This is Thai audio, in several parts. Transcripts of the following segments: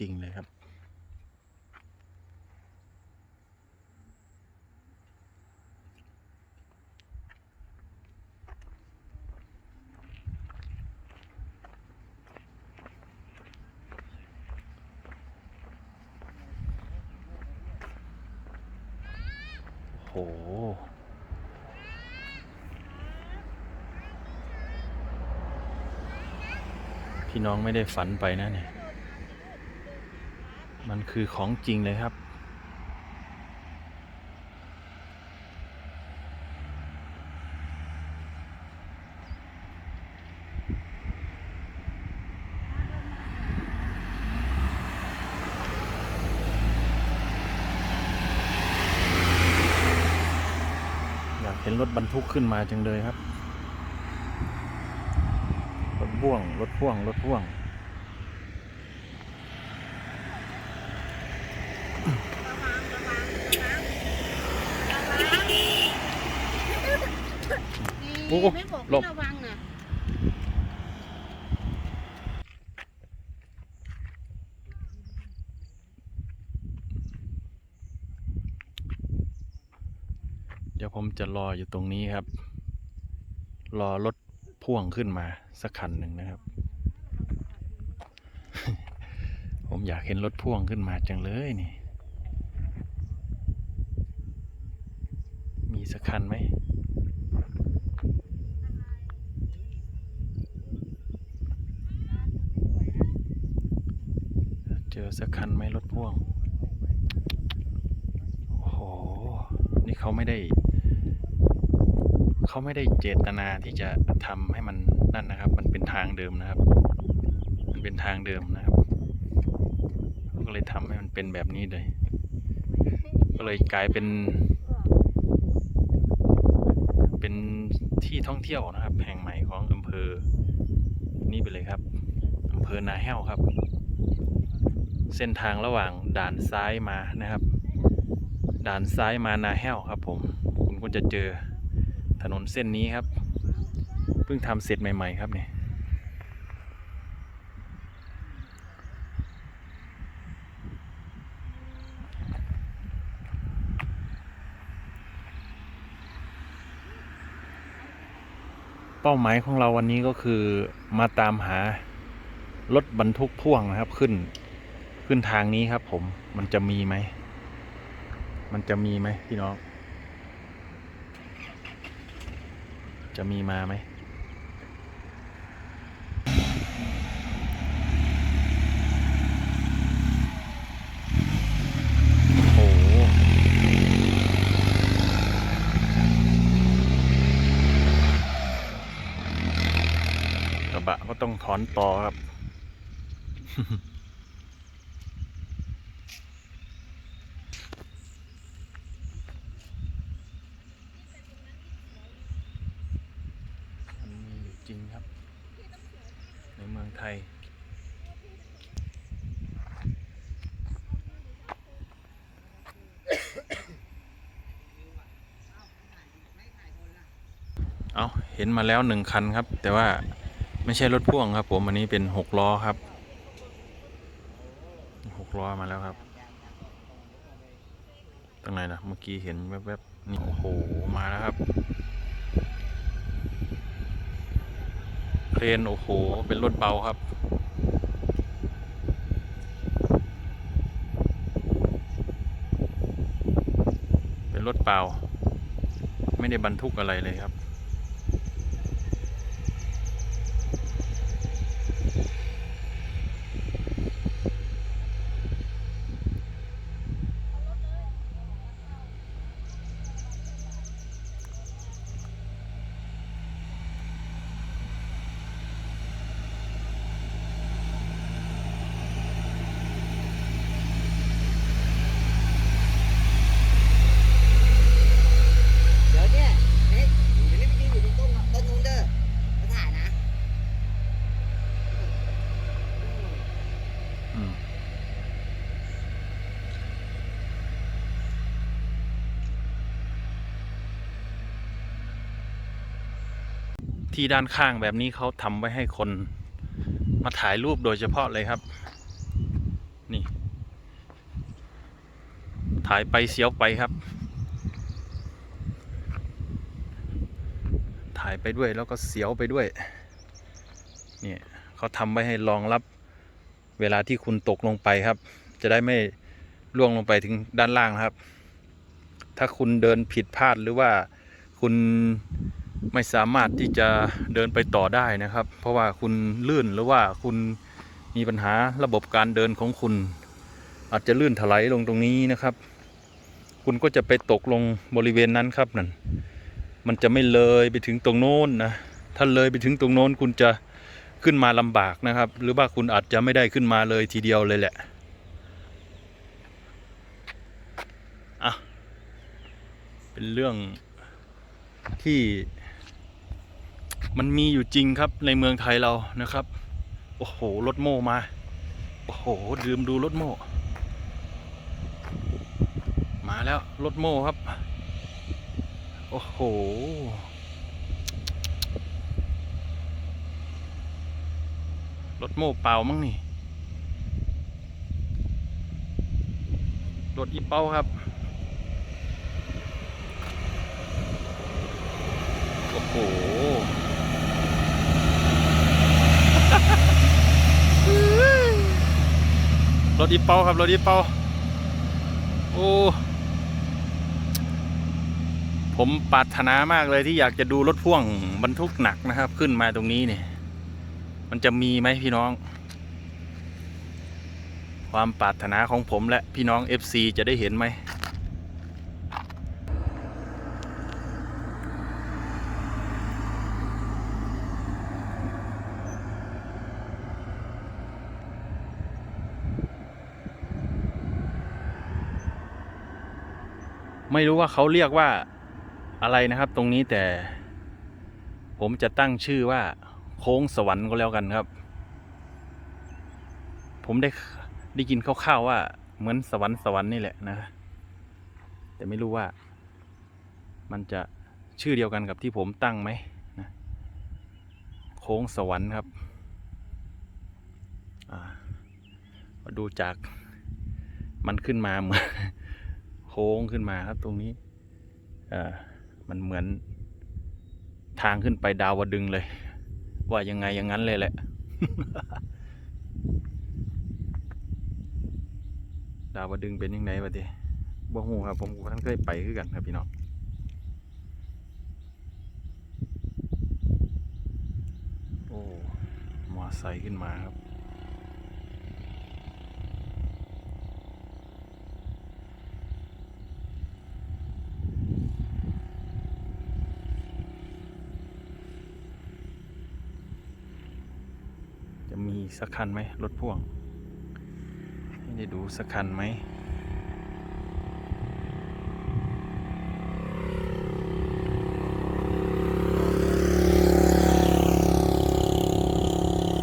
จริงเลยครับ โหพี่น้องไม่ได้ฝันไปนะเนี่ย มันคือของจริงเลยครับ อยากเห็นรถบรรทุกขึ้นมาจังเลยครับ รถพ่วง รถพ่วง รถพ่วง โอ้โหไม่บอกหลบให้ระวังนะเดี๋ยวผมจะรออยู่ตรงนี้ครับ รอรถพ่วงขึ้นมาสักคันหนึ่งนะครับ ผมอยากเห็นรถพ่วงขึ้นมาจังเลยนี่ มี สักคันไหมเจอสักคันไหมรถพ่วง โอ้โห นี่เขาไม่ได้ เขาไม่ได้เจตนาที่จะทำให้มันนั่นนะครับ มันเป็นทางเดิมนะครับ มันเป็นทางเดิมนะครับก็เลยทำให้มันเป็นแบบนี้เลย ก็เลยกลายเป็น เป็นที่ท่องเที่ยวนะครับ แห่งใหม่ของอำเภอ นี่ไปเลยครับอำเภอนาแห้วครับ เส้นทางระหว่างด่านซ้ายมานะครับ ด่านซ้ายมานาแห้วครับ ผม คุณก็จะเจอถนนเส้นนี้ครับ เพิ่งทำเสร็จใหม่ ๆ ครับเนี่ย ป้าหมายของเราวันนี้ก็คือมาตามหารถบรรทุกพ่วงนะครับขึ้น ขึ้นทางนี้ครับ ผมมันจะมีไหม มันจะมีไหมพี่น้อง จะมีมาไหม โอ้โหกระ บะก็ต้องถอนต่อครับ มันมีอยู่จริงครับ ในเมืองไทยเอาเห็นมาแล้วหนึ่งคันครับ แต่ว่า ไม่ใช่รถพ่วงครับ ผมอันนี้เป็นหกล้อครับหกล้อมาแล้วครับตรงไหนนะเมื่อกี้เห็นแวบๆนี่โอ้โหมาแล้วครับเครนโอ้โหเป็นรถเบาครับเป็นรถเปล่า ไม่ได้บรรทุกอะไรเลยครับ ที่ด้านข้างแบบนี้เขาทำไว้ให้คนมาถ่ายรูปโดยเฉพาะเลยครับ นี่ ถ่ายไปเสียวไปครับ ถ่ายไปด้วยแล้วก็เสียวไปด้วย เนี่ยเขาทำไว้ให้รองรับเวลาที่คุณตกลงไปครับ จะได้ไม่ล่วงลงไปถึงด้านล่างครับ ถ้าคุณเดินผิดพลาดหรือว่าคุณ ไม่สามารถที่จะเดินไปต่อได้นะครับ เพราะว่าคุณลื่นหรือว่าคุณมีปัญหาระบบการเดินของคุณ อาจจะลื่นถลายลงตรงนี้นะครับ คุณก็จะไปตกลงบริเวณนั้นครับนั่นมันจะไม่เลยไปถึงตรงโน้นนะถ้าเลยไปถึงตรงโน้นคุณจะขึ้นมาลำบากนะครับ หรือว่าคุณอาจจะไม่ได้ขึ้นมาเลยทีเดียวเลยแหละอะเป็นเรื่องที่ มันมีอยู่จริงครับในเมืองไทยเรานะครับ โอ้โหรถโม่มา โอ้โหลืมดูรถโม่ มาแล้วรถโม่ครับ โอ้โห รถโม่เปล่ามั้งนี่ รถอีเป้าครับโอ้โห รถอีเป้าครับรถอีเป้าโอ้ผมปรารถนามากเลยที่อยากจะดูรถพ่วงบรรทุกหนักนะครับ ขึ้นมาตรงนี้เนี่ย มันจะมีไหมพี่น้อง ความปรารถนาของผมและพี่น้อง FC จะได้เห็นไหม ไม่รู้ว่าเขาเรียกว่าอะไรนะครับตรงนี้แต่ ผมจะตั้งชื่อว่า โค้งสวรรค์ก็แล้วกันครับ ผมได้ได้ยินคร่าวๆว่า เหมือนสวรรค์สวรรค์นี่แหละนะ แต่ไม่รู้ว่า มันจะชื่อเดียวกันกับที่ผมตั้งไหมนะโค้งสวรรค์ครับมาดูจากมันขึ้นมาเหมือน ค้งขึ้นมาครับ ตรงนี้มันเหมือนทางขึ้นไปดาวดึงเลย ว่ายังไงอย่างนั้นเลยแหละ ดาวดึงเป็นยังไงวะทีบ่ฮู้ครับ ผมท่านเคยไปคือกันครับพี่น้องโอ้มอไซค์ขึ้นมาครับ จะมีสักคันไหมรถพ่วง ให้ได้ดูสักคันไหม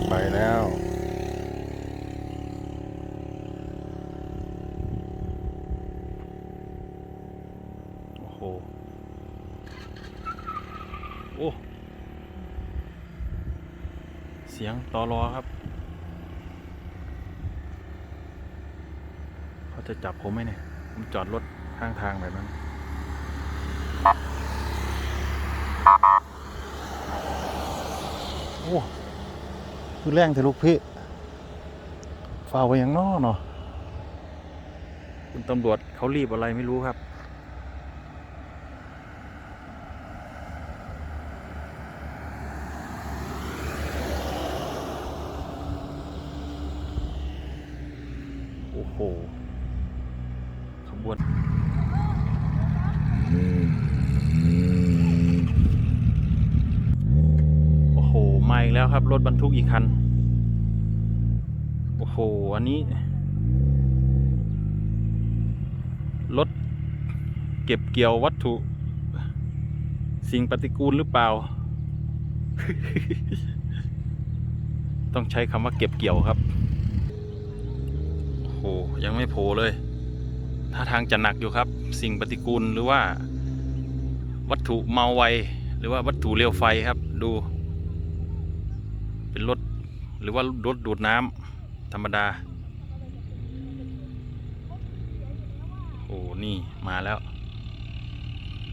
ไปแล้วโอ้โหโอ้เสียงตอรอครับ เขา จะจับผมไหมเนี่ย ผมจอดรถข้างทางแบบนั้นโอ้คือแรงเถอะลูกพี่ฝ่าไปอย่างนอเนาะคุณตำรวจเขารีบอะไรไม่รู้ครับโอ้โห บวนโอ้โหมาอีกแล้วครับ รถบรรทุกอีกคัน โอ้โห อันนี้ รถเก็บเกี่ยววัตถุ สิ่งปฏิกูลหรือเปล่า ต้องใช้คำว่าเก็บเกี่ยวครับ โอ้โห ยังไม่โผล่เลย ท่าทางจะหนักอยู่ครับ สิ่งปฏิกูลหรือว่า วัตถุเมาไวหรือว่าวัตถุเร็วไฟครับ ดู เป็นรถหรือว่ารถดูดน้ำธรรมดา โอ้นี่มาแล้ว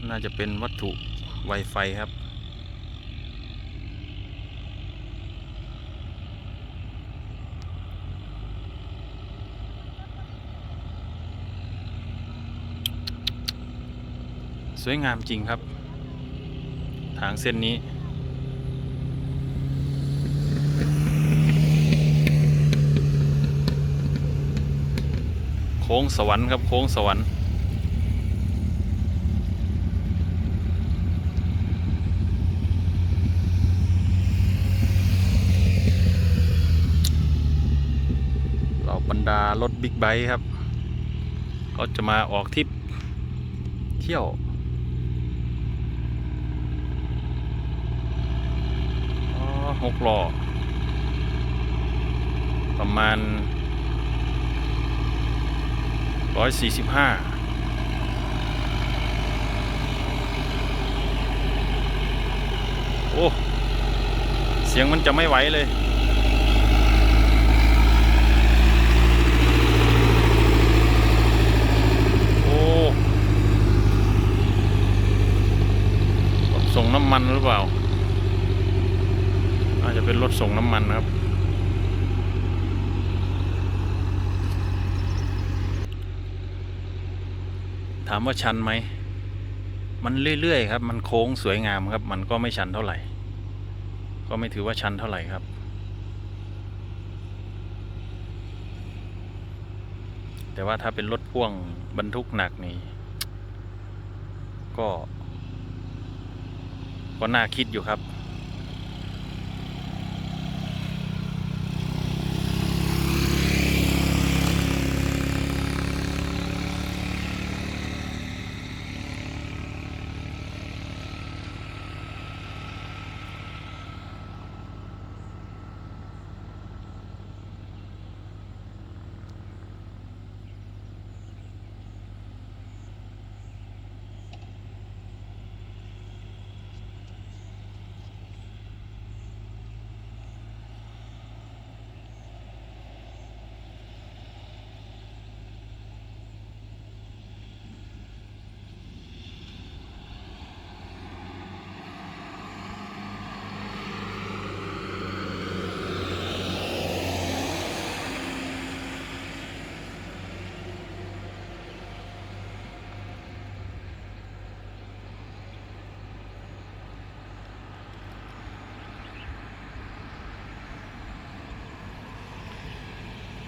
น่าจะเป็นวัตถุ Wi-Fi ครับ สวยงามจริงครับ ทางเส้นนี้ โค้งสวรรค์ครับโค้งสวรรค์เราบรรดารถบิ๊กไบค์ครับ ก็จะมาออกทริปเที่ยว อ๋อ หกล้อประมาณร้อยสี่สิบห้าโอ้ เสียงมันจะไม่ไหวเลยโอ้ส่งน้ำมันหรือเปล่า รถส่งน้ำมันนะครับ ถามว่าชันไหม มันเรื่อยๆครับ มันโค้งสวยงามครับ มันก็ไม่ชันเท่าไหร่ ก็ไม่ถือว่าชันเท่าไหร่ครับ แต่ว่าถ้าเป็นรถพ่วงบรรทุกหนักนี่ก็ ก็น่าคิดอยู่ครับ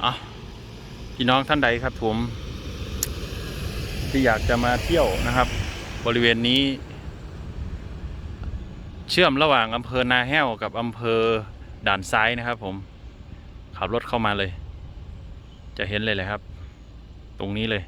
อะพี่น้องท่านใดครับผม ที่อยากจะมาเที่ยวนะครับ บริเวณนี้ เชื่อมระหว่างอำเภอนาแห้วกับอำเภอด่านซ้ายนะครับ ผม ขับรถเข้ามาเลย จะเห็นเลยเลยครับ ตรงนี้เลย